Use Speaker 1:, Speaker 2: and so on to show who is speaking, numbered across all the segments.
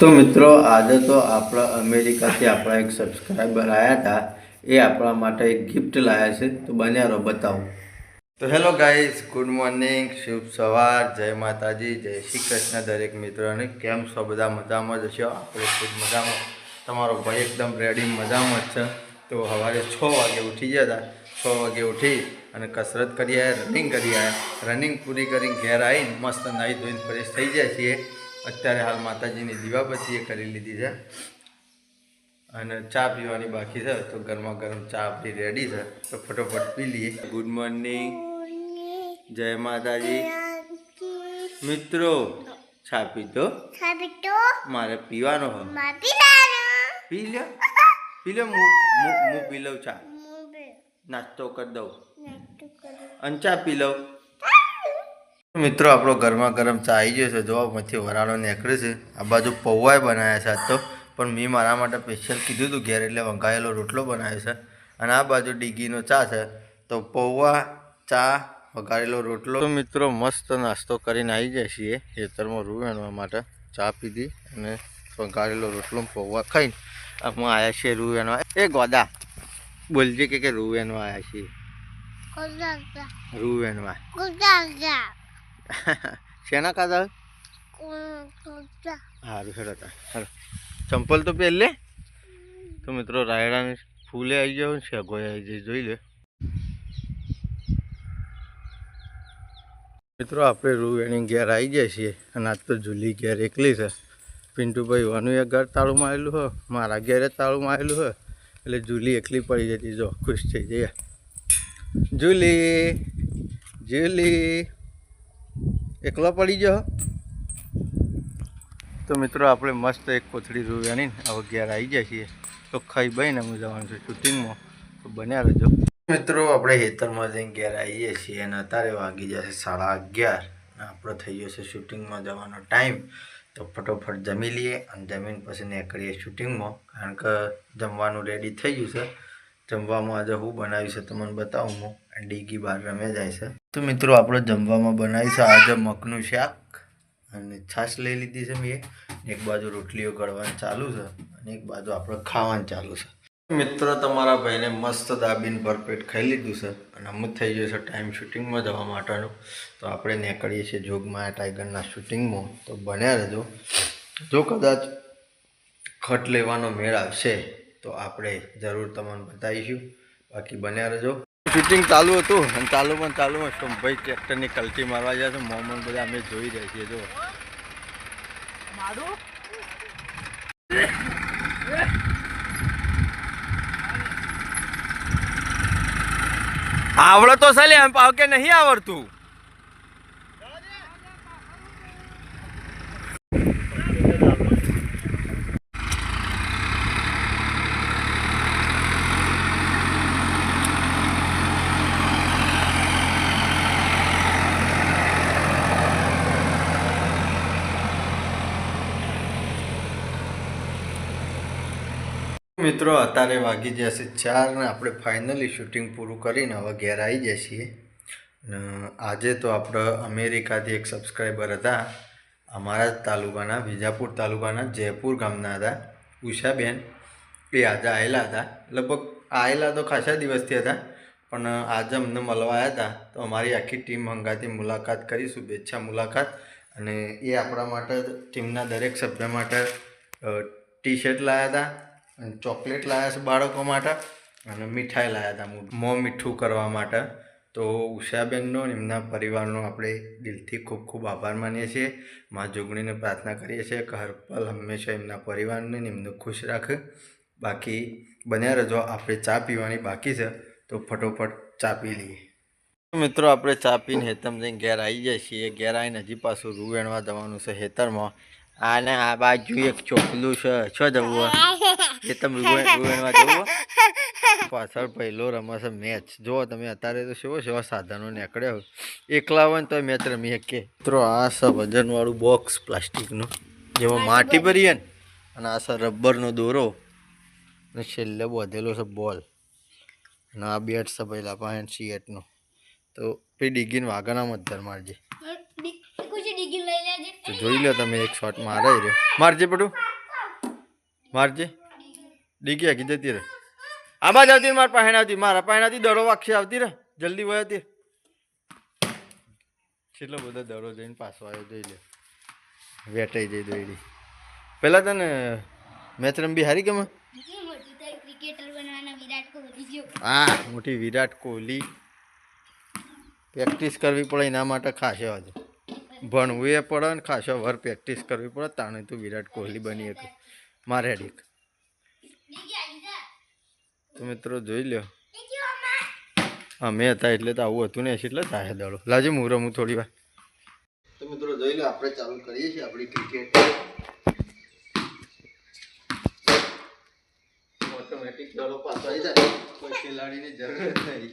Speaker 1: તો મિત્રો, આજે તો આપણા અમેરિકાથી આપણા એક સબસ્ક્રાઈબર આવ્યા હતા એ આપણા માટે એક ગિફ્ટ લાવ્યા છે. તો બન્યા રહો, બતાવો. તો હેલો ગાઈઝ ગુડ મોર્નિંગ શુભ સવાર, જય માતાજી, જય શ્રી કૃષ્ણ દરેક મિત્રોને. કેમ છો? બધા મજામાં જ છો આપણે ખૂબ મજામાં. તમારો ભાઈ એકદમ રેડી મજામાં જ છે. તો સવારે છ વાગે ઉઠી ગયા હતા છ વાગે ઉઠી અને કસરત કરી આવ્યા રનિંગ કરી આવ્યા રનિંગ પૂરી કરીને ઘેર આવીને મસ્ત નાહી ધોઈને ફ્રેશ થઈ જાય છીએ. અત્યારે હાલ માતાજીની દીવાબત્તી એ કરી લીધી છે. અને ચા પીવાની બાકી છે તો ગરમા ગરમ ચા આપણી રેડી છે. તો ફટોફટ પી લઈએ. ગુડ મોર્નિંગ જય માતાજી. મિત્રો ચા પીધો? મારે પીવાનો હો. પી લ્યો. પી લો હું પી લઉં ચા. નાસ્તો કરી દઉં. અને ચા પી લઉં. મિત્રો આપણો ગરમા ગરમ ચા આવી ગયો છે. જોવા મથી વરાળો નીકળે છે. આ બાજુ પૌવાય બનાવ્યા છે આજ તો. પણ મેં મારા માટે સ્પેશિયલ કીધું હતું ઘેર એટલે વંગાયેલો રોટલો બનાવ્યો છે. અને આ બાજુ ડીગીનો ચા છે. તો પૌવા ચા વઘારેલો રોટલો. તો મિત્રો મસ્ત નાસ્તો કરીને આવી જાય છીએ ખેતરમાં રૂ વેણવા માટે. ચા પીધી અને વઘારેલો રોટલો પૌવા ખાઈને આમાં આવ્યા છીએ રૂ એનવા એ ગોદા બોલજે કે રૂ એનવા આવ્યા છીએ? રૂ
Speaker 2: kudaga,
Speaker 1: શેના
Speaker 2: કાદા.
Speaker 1: સારું હેડો હાલો ચંપલ તો પહેર લે. તો મિત્રો રાયડાને ફૂલે આવી ગયો ને શેગોય આવી જાય જોઈ લે. મિત્રો, આપણે રૂ એની ઘેર આવી જાય છીએ, અને આજ તો જુલી ઘેર એકલી છે. પિન્ટુભાઈ વાનું એક ઘર તાળું મારેલું હોય, મારા ઘેરે તાળું મારેલું હોય, એટલે જુલી એકલી પડી જતી, જો, ખુશ થઈ જઈએ. જુલી જુલી એકલો પડી ગયો. તો મિત્રો, આપણે મસ્ત એક કોથળી રૂ વેણીને હવે ઘેર આવી જાય છીએ. તો ખાઈ બહીને હું જવાનું છું શૂટિંગમાં તો બન્યા રહેજો. મિત્રો, આપણે હેતરમાં જઈને ઘેર આવીએ છીએ અને અત્યારે વાગી જશે સાડા અગિયાર. આપણો થઈ ગયો છે શૂટિંગમાં જવાનો ટાઈમ તો ફટોફટ જમી લઈએ અને જમીન પછી નીકળીએ શૂટિંગમાં કારણ કે જમવાનું રેડી થઈ ગયું છે. જમવામાં આજે હું બનાવ્યું છે, તમને બતાવું હું. ડીગી બહાર રમે જાય છે. તો મિત્રો, આપણે જમવામાં બનાવ્યું છે આજે મગનું શાક. અને છાશ લઈ લીધી છે મેં એક બાજુ રોટલીઓ ગળવાનું ચાલુ છે અને એક બાજુ આપણે ખાવાનું ચાલુ છે. મિત્રો, તમારા ભાઈને મસ્ત દાબીને ભરપેટ ખાઈ લીધું છે અને અમુક થઈ ગયો છે ટાઈમ શૂટિંગમાં જવા માટેનું. તો આપણે નીકળીએ છીએ જોગમાયા ટાઈગરના શૂટિંગમાં. તો બન્યા રહેજો. જો કદાચ ખટ લેવાનો મેળ આવશે, તો આપણે જરૂર તમને બતાવીશું. બાકી બન્યા રહેજો. શૂટિંગ ચાલુ હતું અને ચાલુ ને ચાલુમાં ભાઈ ટ્રેક્ટરની કલટી મારવા જાય છે? મોમન બધા અમે જોઈ રહ્યા છીએ જો આવડે તો ચાલે એમ પાવ કે નહીં આવડતું. મિત્રો, અત્યારે વાગી જશે ચાર ને આપણે ફાઇનલી શૂટિંગ પૂરું કરીને હવે ઘેર આવી જઈએ છીએ. ને આજે તો આપણે અમેરિકાથી એક સબસ્ક્રાઈબર હતા, અમારા જ તાલુકાના, વિજાપુર તાલુકાના, જયપુર ગામના હતા, ઉષાબેન. એ આજે આવેલા હતા. લગભગ આવેલા તો ખાસા દિવસથી હતા, પણ આજે અમને મળવા આવ્યા હતા. તો અમારી આખી ટીમ હંગાથી મુલાકાત કરી, શુભેચ્છા મુલાકાત. અને એ આપણા માટે, ટીમના દરેક સભ્ય માટે ટી શર્ટ લાવ્યા હતા. અને ચોકલેટ લાવ્યા છે બાળકો માટે અને મીઠાઈ લાવ્યા હતા મો- મીઠું કરવા માટે. તો ઉષાબેનનો એમના પરિવારનો આપણે દિલથી ખૂબ ખૂબ આભાર માનીએ છીએ. મા જોગણીને પ્રાર્થના કરીએ છીએ કે હરપલ હંમેશા એમના પરિવારને એમને ખુશ રાખે. બાકી બન્યા રજો આપણે ચા પીવાની બાકી છે, તો ફટોફટ ચા પી લઈએ. મિત્રો, આપણે ચા પીને હેતમ જઈને ઘેર આવી જઈએ છીએ. ઘેર આવીને હજી પાછું રૂ વેણવા જવાનું છે હેતરમાં. આને આ બાજુ એક ચોકલું છે. છો જવું એ તમે રૂ રૂ વેણવા જવું? પાછળ પહેલો રમે છે મેચ. જુઓ તમે અત્યારે તો સેવો સેવા સાધનો નીકળ્યા એકલા હોય ને તો મેચ રમી શકીએ. મિત્રો આ છે વજનવાળું બોક્સ પ્લાસ્ટિકનું જેમાં માટી ભરીએ ને અને આ છે રબરનો દોરો. અને છેલ્લે બધેલો છે બોલ. અને આ બેટ છે પહેલા પાસે સીએટનો તો પછી ડીગીને વાઘાના મધર મારજે
Speaker 2: કુછ ડિગી લઈ લેજે.
Speaker 1: તો જોઈ લો તમે એક શોટ મારે રહ્યો મારજે પડું મારજે. ડીકી આખી જતી રહે. આમાં જ આવતી મારા પાસે આવતી. મારા પાસે આવતી. દડો વાક્ષી આવતી રહે. જલ્દી વયા હતી કેટલો બધો દડો જઈને પાછો આવ્યો જોઈ લે. વેટાઈ જઈ દોડી પેલા તને મેચ રમબી હારી
Speaker 2: જો
Speaker 1: હા મોટી વિરાટ કોહલી. પ્રેક્ટિસ કરવી પડે એના માટે ખાસો આજે ભણવું એ પડે ને ખાસો વર પ્રેક્ટિસ કરવી પડે. તાણે તું વિરાટ કોહલી બની શકે. મારે ડીક તો મિત્રો જોઈ લ્યો. અમે હતા એટલે તો આવું હતું ને એટલે તારે દડો. લાજે હું રમું થોડી વાર. તો મિત્રો જોઈ લો આપણે ચાલુ કરીએ છીએ આપણી ક્રિકેટ ઓટોમેટિક દડો પાછો આવી જાય. કોઈ ખેલાડીની જરૂર જ નહીં.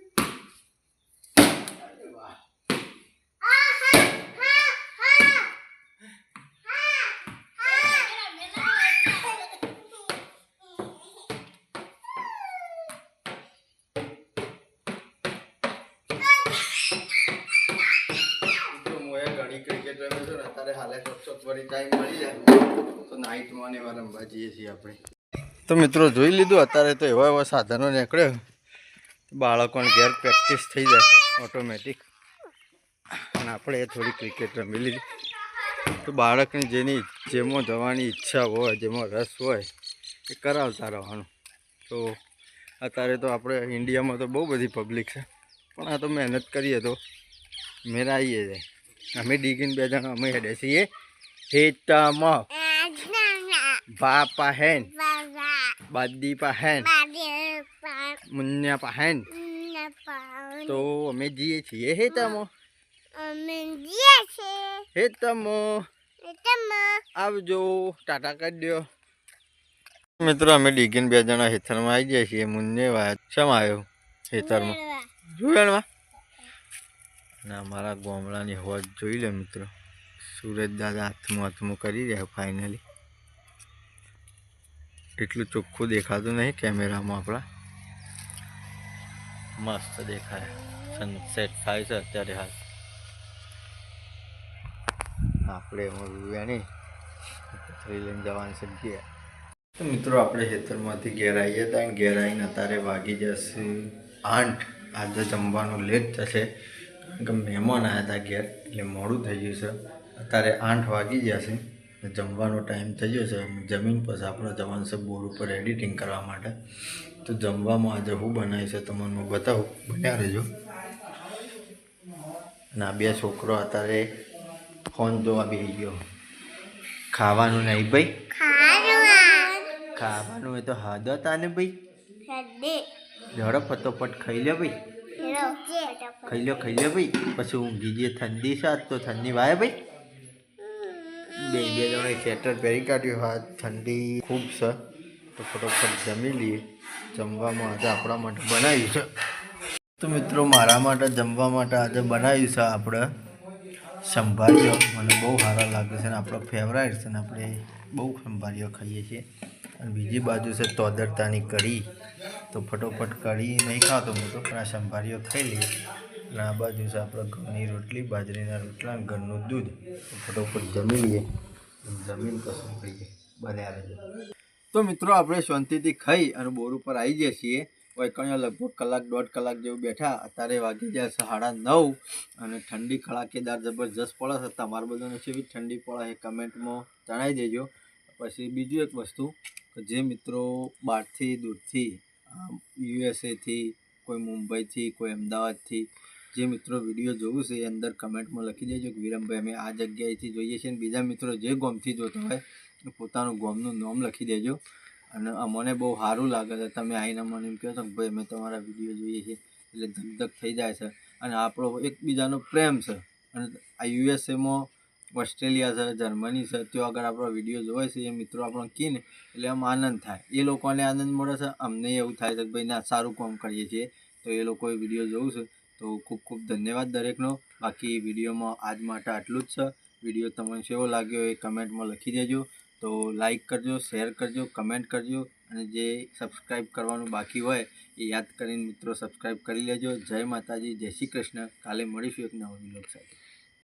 Speaker 1: તો નાઇટમાં ને રમવા જઈએ છીએ આપણે. તો મિત્રો જોઈ લીધું, અત્યારે તો એવા એવા સાધનો નીકળ્યો. બાળકોને ઘેર પ્રેક્ટિસ થઈ જાય ઓટોમેટિક અને આપણે એ થોડી ક્રિકેટ રમી લીધી. તો બાળકને જેની જેમાં જવાની ઈચ્છા હોય, જેમાં રસ હોય, એ કરાવતા રહેવાનું. તો અત્યારે તો આપણે ઇન્ડિયામાં તો બહુ બધી પબ્લિક છે. પણ આ તો મહેનત કરીએ તો મેરા આવીએ જાય. અમે ડીગીને બે જણા અમે હેડે છીએ. હેતામાં. ભા પાહેન બાદી પાહેન મુન્યા પાહેન તો અમે જઈએ છીએ હેતમો. હેતમો. આવજો. ટાટા કરી દો મિત્રો અમે ડીગીને બે જણા હેતરમાં આવી જાય છીએ. મુન્ને વાત શમ આવ્યો? હેતરમાં. જોયાણમાં ના, મારા ગોમડાની હોજ જોઈ લે મિત્રો. સુરજ દાદા હાથમાં હાથમાં કરી રહ્યા ફાઇનલી એટલું ચોખ્ખું દેખાતું નહીં કેમેરામાં આપણા. મસ્ત દેખાય. સનસેટ થાય છે અત્યારે હાલ. આપણે હું નહીં પથરી લઈને જવાની ઘેર. તો મિત્રો, આપણે ખેતરમાંથી ઘેર આવીએ હતા અને ઘેર આવીને અત્યારે વાગી જશે આઠ. આજે જમવાનું લેટ થશે. કે મહેમાન આવ્યા હતા ઘેર એટલે મોડું થઈ ગયું છે. અત્યારે આઠ વાગી જશે છે. જમવાનો ટાઈમ થઈ ગયો છે. જમીન પછી આપણે જવાનું છે બોર્ડ ઉપર એડિટિંગ કરવા માટે. તો જમવામાં આજે હું બનાવીશ છે તમને હું બતાવું. બન્યા રહેજો. અને આ બે છોકરો અત્યારે ફોન જોવા બેસી ગયો. ખાવાનું નહીં ભાઈ? ખાવાનું. હોય તો હદ હતા ને ભાઈ ઝડપ ફટોફટ ખાઈ લે ભાઈ. ખાઈ લો ખાઈ લો ભાઈ. પછી ઊંઘી જઈએ ઠંડી છે તો ઠંડી વાય ભાઈ. બે બે જણે સ્વેટર પહેરી કાઢ્યું. હા, ઠંડી ખૂબ છે. તો ફટોફટ જમી લઈએ. જમવામાં આજે આપણા માટે બનાવ્યું છે. તો મિત્રો, મારા માટે જમવા માટે આજે બનાવ્યું છે આપણે સંભાળ્યો મને બહુ સારા લાગે છે અને આપણો ફેવરાઇટ છે ને આપણે બહુ સંભાળ્યો ખાઈએ છીએ. અને બીજી બાજુ છે તોદરતાની કઢી. તો ફટોફટ કઢી નહીં ખાતો હું તો, પણ આ સંભારીઓ ખાઈ લઈએ અને આ બાજુ છે આપણે ઘઉંની રોટલી, બાજરીના રોટલા ઘરનું દૂધ. તો ફટોફટ જમી લઈએ. જમીન પસંદ કરીએ બન્યા રહેજો તો મિત્રો, આપણે શાંતિથી ખાઈ અને બોર ઉપર આવી જઈએ છીએ. વૈકણ્યા લગભગ કલાક, દોઢ કલાક જેવું બેઠા. અત્યારે વાગી જાય સાડા નવ અને ઠંડી ખળાકેદાર જબરજસ્ત પડે છે. તમારા બધાને કેવી ઠંડી પડે એ કમેન્ટમાં જણાવી દેજો. પછી બીજું એક વસ્તુ, કે જે મિત્રો બહારથી, દૂરથી યુએસએથી, કોઈ મુંબઈથી, કોઈ અમદાવાદથી. જે મિત્રો વીડિયો જોવું છે એ અંદર કમેન્ટમાં લખી દેજો કે વિરમભાઈ, અમે આ જગ્યાએથી જોઈએ છીએ અને બીજા મિત્રો જે ગોમથી જોતા હોય એ પોતાનું ગોમનું નામ લખી દેજો. અને અમને બહુ સારું લાગે છે. તમે આવીને મને એમ કહો છો કે ભાઈ, અમે તમારા વીડિયો જોઈએ છીએ, એટલે ધગધગ થઈ જાય છે. અને આપણો એકબીજાનો પ્રેમ છે. અને આ યુએસએમાં ઓસ્ટ્રેલિયા છે, જર્મની છે ત્યાં આગળ આપણો વીડિયો જોવે છે, એ મિત્રો આપણો કહીને એટલે આમ આનંદ થાય. એ લોકોને આનંદ મળે છે, અમને એવું થાય છે કે ભાઈ, ના, સારું કામ કરીએ છીએ, તો એ લોકોએ વીડિયો જોવું છે. તો ખૂબ ખૂબ ધન્યવાદ દરેકનો. બાકી વિડીયોમાં આજ માટે આટલું જ છે. વીડિયો તમને કેવો લાગ્યો એ કમેન્ટમાં લખી દેજો. તો લાઈક કરજો શેર કરજો કમેન્ટ કરજો, અને જે સબસ્ક્રાઈબ કરવાનું બાકી હોય, એ યાદ કરીને મિત્રો સબસ્ક્રાઈબ કરી લેજો. જય માતાજી, જય શ્રી કૃષ્ણ. કાલે મળીશું એક નવા વિલોક સાથે.